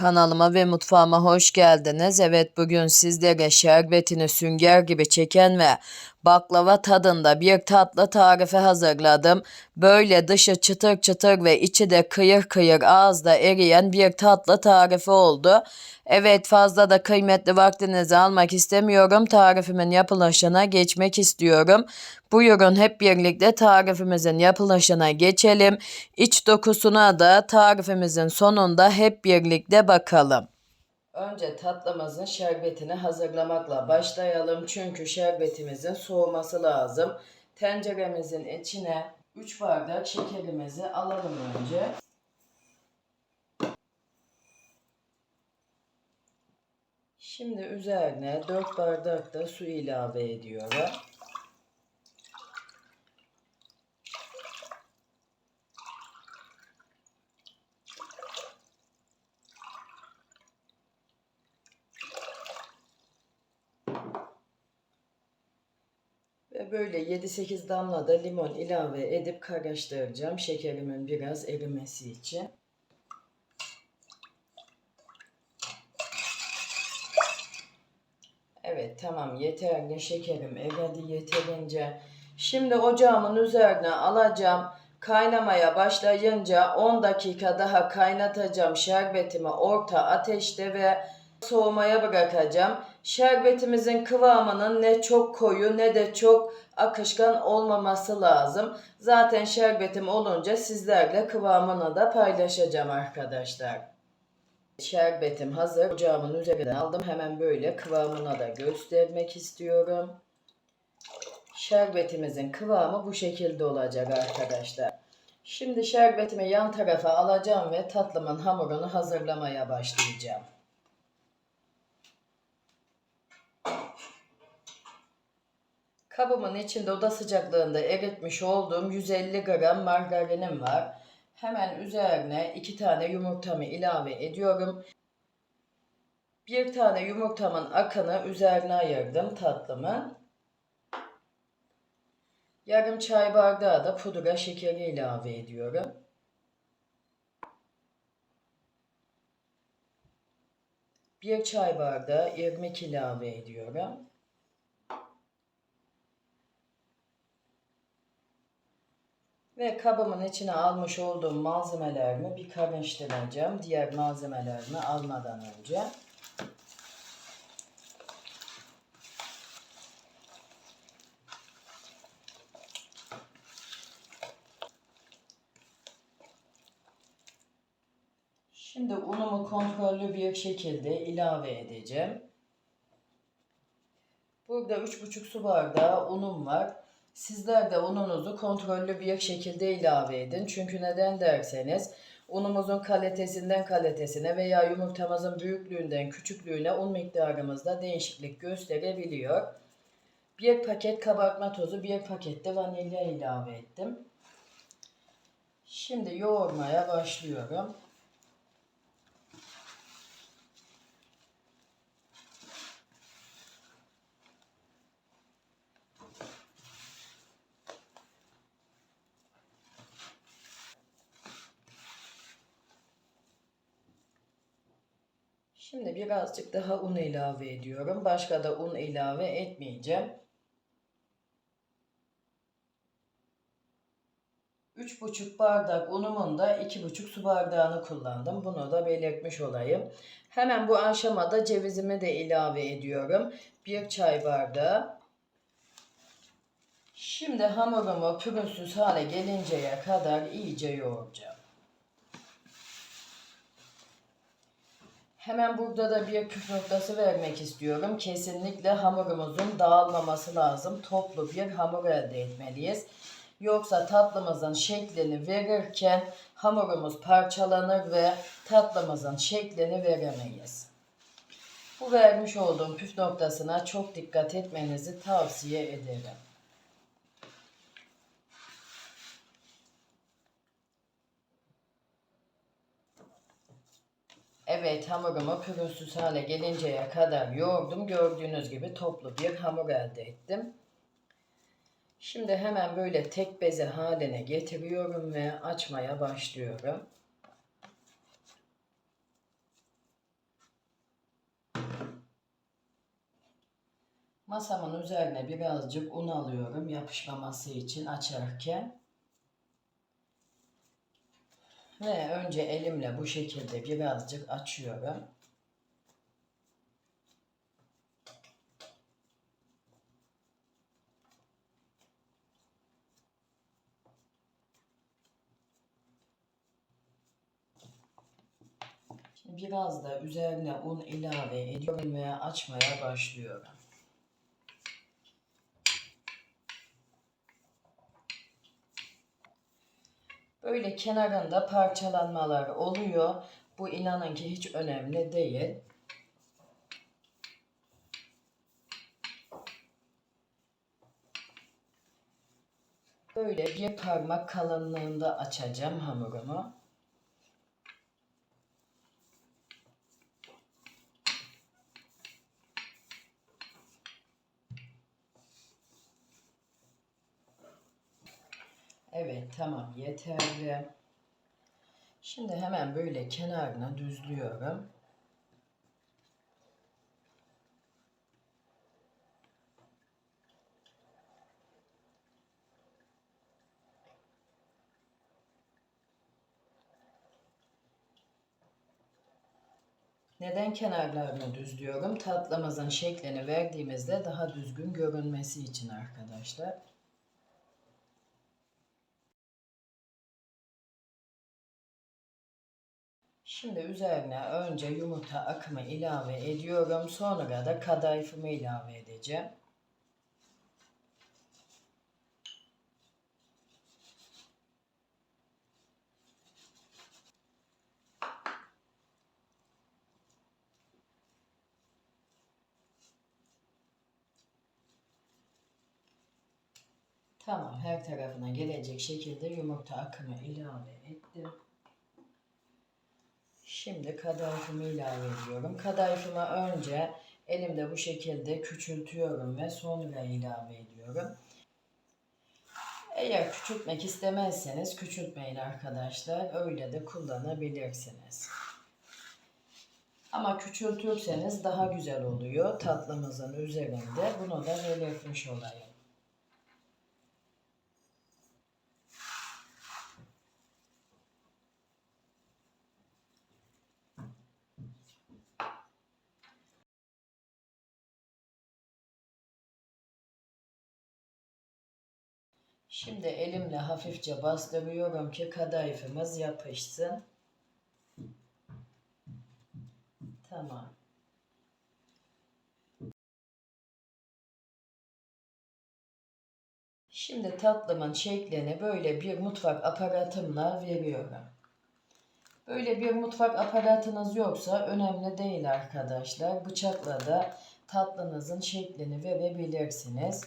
Kanalıma ve mutfağıma hoş geldiniz. Evet bugün sizlere şerbetini sünger gibi çeken ve baklava tadında bir tatlı tarifi hazırladım. Böyle dışı çıtır çıtır ve içi de kıyır kıyır ağızda eriyen bir tatlı tarifi oldu. Evet fazla da kıymetli vaktinizi almak istemiyorum. Tarifimin yapılışına geçmek istiyorum. Buyurun hep birlikte tarifimizin yapılışına geçelim. İç dokusuna da tarifimizin sonunda hep birlikte bakalım. Önce tatlımızın şerbetini hazırlamakla başlayalım. Çünkü şerbetimizin soğuması lazım. Tenceremizin içine 3 bardak şekerimizi alalım önce. Şimdi üzerine 4 bardak da su ilave ediyorum. Böyle 7-8 damla da limon ilave edip karıştıracağım şekerimin biraz erimesi için. Evet tamam yeterli şekerim eridi yeterince. Şimdi ocağımın üzerine alacağım. Kaynamaya başlayınca 10 dakika daha kaynatacağım şerbetimi orta ateşte ve soğumaya bırakacağım. Şerbetimizin kıvamının ne çok koyu ne de çok akışkan olmaması lazım. Zaten şerbetim olunca sizlerle kıvamını da paylaşacağım arkadaşlar. Şerbetim hazır. Ocağımın üzerinden aldım. Hemen böyle kıvamına da göstermek istiyorum. Şerbetimizin kıvamı bu şekilde olacak arkadaşlar. Şimdi şerbetimi yan tarafa alacağım ve tatlımın hamurunu hazırlamaya başlayacağım. Kabımın içinde oda sıcaklığında eritmiş olduğum 150 gram margarinim var. Hemen üzerine iki tane yumurtamı ilave ediyorum. Bir tane yumurtamın akını üzerine ayırdım tatlımın. Yarım çay bardağı da pudra şekeri ilave ediyorum. Bir çay bardağı irmik ilave ediyorum. Ve kabımın içine almış olduğum malzemelerimi bir karıştıracağım. Diğer malzemelerimi almadan önce. Şimdi unumu kontrollü bir şekilde ilave edeceğim. Burada 3,5 su bardağı unum var. Sizler de ununuzu kontrollü bir şekilde ilave edin. Çünkü neden derseniz unumuzun kalitesinden kalitesine veya yumurtamızın büyüklüğünden küçüklüğüne un miktarımızda değişiklik gösterebiliyor. Bir paket kabartma tozu, bir paket de vanilya ilave ettim. Şimdi yoğurmaya başlıyorum. Şimdi birazcık daha un ilave ediyorum. Başka da un ilave etmeyeceğim. 3,5 bardak unumun da 2,5 su bardağını kullandım. Bunu da belirtmiş olayım. Hemen bu aşamada cevizimi de ilave ediyorum. 1 çay bardağı. Şimdi hamurumu pürüzsüz hale gelinceye kadar iyice yoğuracağım. Hemen burada da bir püf noktası vermek istiyorum. Kesinlikle hamurumuzun dağılmaması lazım. Toplu bir hamur elde etmeliyiz. Yoksa tatlımızın şeklini verirken hamurumuz parçalanır ve tatlımızın şeklini veremeyiz. Bu vermiş olduğum püf noktasına çok dikkat etmenizi tavsiye ederim. Evet hamurumu pürüzsüz hale gelinceye kadar yoğurdum. Gördüğünüz gibi toplu bir hamur elde ettim. Şimdi hemen böyle tek beze haline getiriyorum ve açmaya başlıyorum. Masamın üzerine birazcık un alıyorum yapışmaması için açarken. Ve önce elimle bu şekilde birazcık açıyorum. Biraz da üzerine un ilave ediyorum ve açmaya başlıyorum. Böyle kenarında parçalanmalar oluyor. Bu inanın ki hiç önemli değil. Böyle bir parmak kalınlığında açacağım hamurumu. Evet tamam yeterli. Şimdi hemen böyle kenarına düzlüyorum. Neden kenarlarını düzlüyorum? Tatlımızın şeklini verdiğimizde daha düzgün görünmesi için arkadaşlar. Şimdi üzerine önce yumurta akımı ilave ediyorum. Sonra da kadayıfımı ilave edeceğim. Tamam, her tarafına gelecek şekilde yumurta akımı ilave ettim. Şimdi kadayıfımı ilave ediyorum. Kadayıfımı önce elimde bu şekilde küçültüyorum ve sonra ilave ediyorum. Eğer küçültmek istemezseniz küçültmeyin arkadaşlar. Öyle de kullanabilirsiniz. Ama küçültürseniz daha güzel oluyor tatlımızın üzerinde. Bunu da belirtmiş olayım. Şimdi elimle hafifçe bastırıyorum ki kadayıfımız yapışsın. Tamam. Şimdi tatlımın şeklini böyle bir mutfak aparatımla veriyorum. Böyle bir mutfak aparatınız yoksa önemli değil arkadaşlar. Bıçakla da tatlınızın şeklini verebilirsiniz.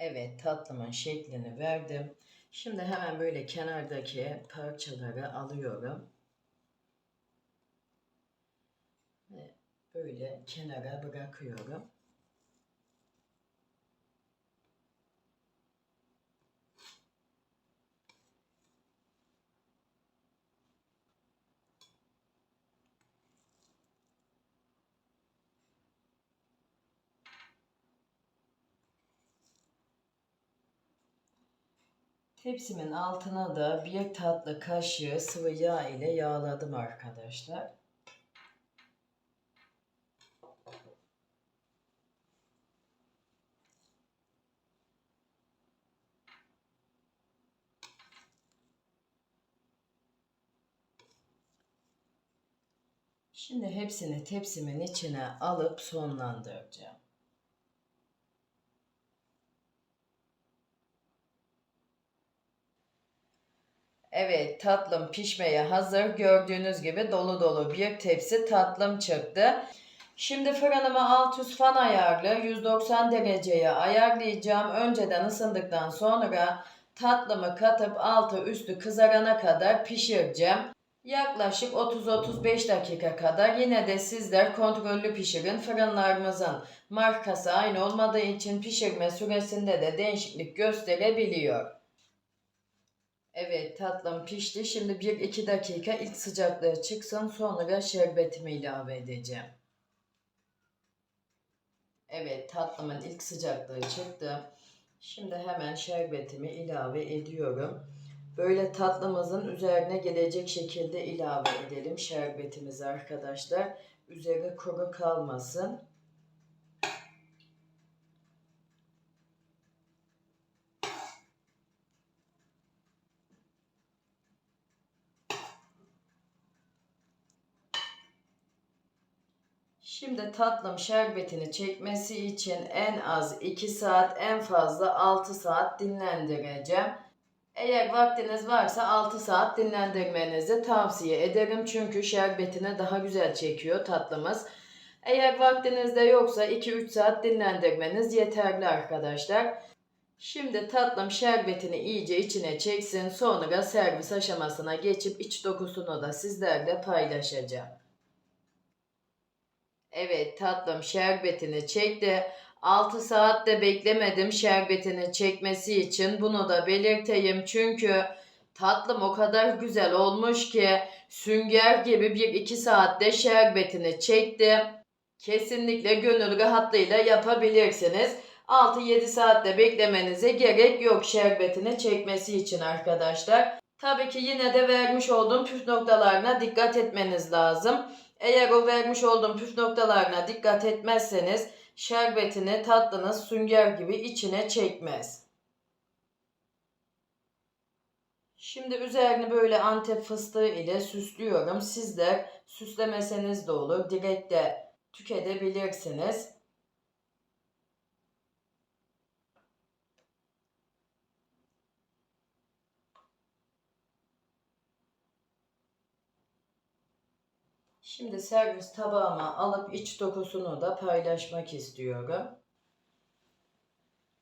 Evet tatlımın şeklini verdim. Şimdi hemen böyle kenardaki parçaları alıyorum. Ve böyle kenara bırakıyorum. Tepsimin altına da bir tatlı kaşığı sıvı yağ ile yağladım arkadaşlar. Şimdi hepsini tepsimin içine alıp sonlandıracağım. Evet tatlım pişmeye hazır. Gördüğünüz gibi dolu dolu bir tepsi tatlım çıktı. Şimdi fırınımı alt üst fan ayarlı 190 dereceye ayarlayacağım. Önceden ısındıktan sonra tatlımı katıp altı üstü kızarana kadar pişireceğim. Yaklaşık 30-35 dakika kadar yine de sizler kontrollü pişirin. Fırınlarımızın markası aynı olmadığı için pişirme süresinde de değişiklik gösterebiliyor. Evet tatlım pişti. Şimdi 1-2 dakika ilk sıcaklığı çıksın sonra şerbetimi ilave edeceğim. Evet tatlımın ilk sıcaklığı çıktı. Şimdi hemen şerbetimi ilave ediyorum. Böyle tatlımızın üzerine gelecek şekilde ilave edelim şerbetimizi arkadaşlar. Üzeri kuru kalmasın. Şimdi tatlım şerbetini çekmesi için en az 2 saat en fazla 6 saat dinlendireceğim. Eğer vaktiniz varsa 6 saat dinlendirmenizi tavsiye ederim. Çünkü şerbetini daha güzel çekiyor tatlımız. Eğer vaktiniz de yoksa 2-3 saat dinlendirmeniz yeterli arkadaşlar. Şimdi tatlım şerbetini iyice içine çeksin. Sonra servis aşamasına geçip iç dokusunu da sizlerle paylaşacağım. Evet tatlım şerbetini çekti. 6 saat de beklemedim şerbetini çekmesi için. Bunu da belirteyim çünkü tatlım o kadar güzel olmuş ki sünger gibi 1-2 saatte şerbetini çekti. Kesinlikle gönül rahatlığıyla yapabilirsiniz. 6-7 saatte beklemenize gerek yok şerbetini çekmesi için arkadaşlar. Tabii ki yine de vermiş olduğum püf noktalarına dikkat etmeniz lazım. Eğer o vermiş olduğum püf noktalarına dikkat etmezseniz şerbetini tatlınız sünger gibi içine çekmez. Şimdi üzerini böyle antep fıstığı ile süslüyorum. Sizler süslemeseniz de olur. Direkt de tüketebilirsiniz. Şimdi servis tabağıma alıp iç dokusunu da paylaşmak istiyorum.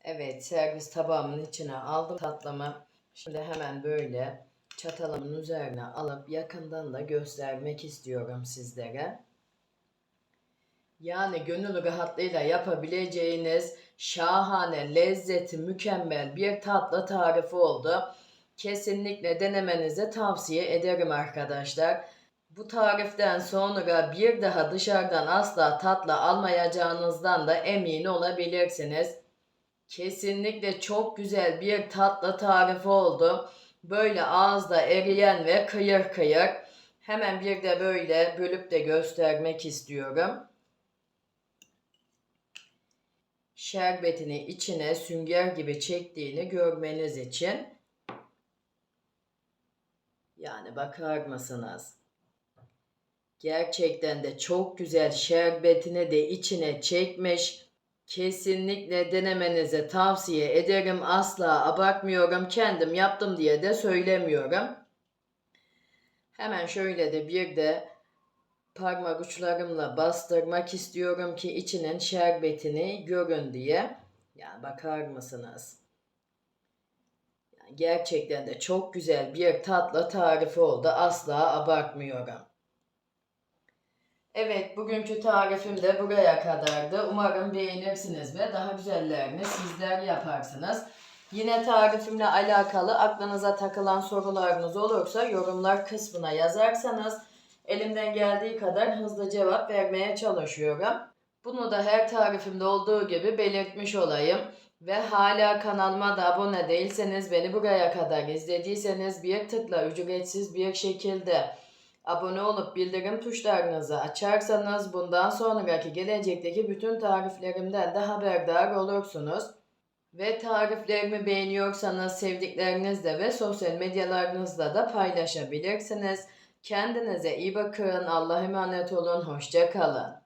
Evet servis tabağımın içine aldım tatlımı. Şimdi hemen böyle çatalımın üzerine alıp yakından da göstermek istiyorum sizlere. Yani gönül rahatlığıyla yapabileceğiniz şahane, lezzeti mükemmel bir tatlı tarifi oldu. Kesinlikle denemenizi tavsiye ederim arkadaşlar. Bu tariften sonra bir daha dışarıdan asla tatlı almayacağınızdan da emin olabilirsiniz. Kesinlikle çok güzel bir tatlı tarifi oldu. Böyle ağızda eriyen ve kıyır kıyır. Hemen bir de böyle bölüp de göstermek istiyorum. Şerbetini içine sünger gibi çektiğini görmeniz için. Yani bakar mısınız? Gerçekten de çok güzel şerbetini de içine çekmiş. Kesinlikle denemenizi tavsiye ederim. Asla abartmıyorum. Kendim yaptım diye de söylemiyorum. Hemen şöyle de bir de parmak uçlarımla bastırmak istiyorum ki içinin şerbetini görün diye. Yani bakar mısınız? Gerçekten de çok güzel bir tatlı tarifi oldu. Asla abartmıyorum. Evet, bugünkü tarifim de buraya kadardı. Umarım beğenirsiniz ve daha güzellerini sizler yaparsınız. Yine tarifimle alakalı aklınıza takılan sorularınız olursa yorumlar kısmına yazarsanız elimden geldiği kadar hızlı cevap vermeye çalışıyorum. Bunu da her tarifimde olduğu gibi belirtmiş olayım. Ve hala kanalıma da abone değilseniz beni buraya kadar izlediyseniz bir tıkla ücretsiz bir şekilde Abone olup bildirim tuşlarınızı açarsanız bundan sonraki gelecekteki bütün tariflerimden de haberdar olursunuz. Ve tariflerimi beğeniyorsanız sevdiklerinizle ve sosyal medyalarınızda da paylaşabilirsiniz. Kendinize iyi bakın. Allah'a emanet olun. Hoşça kalın.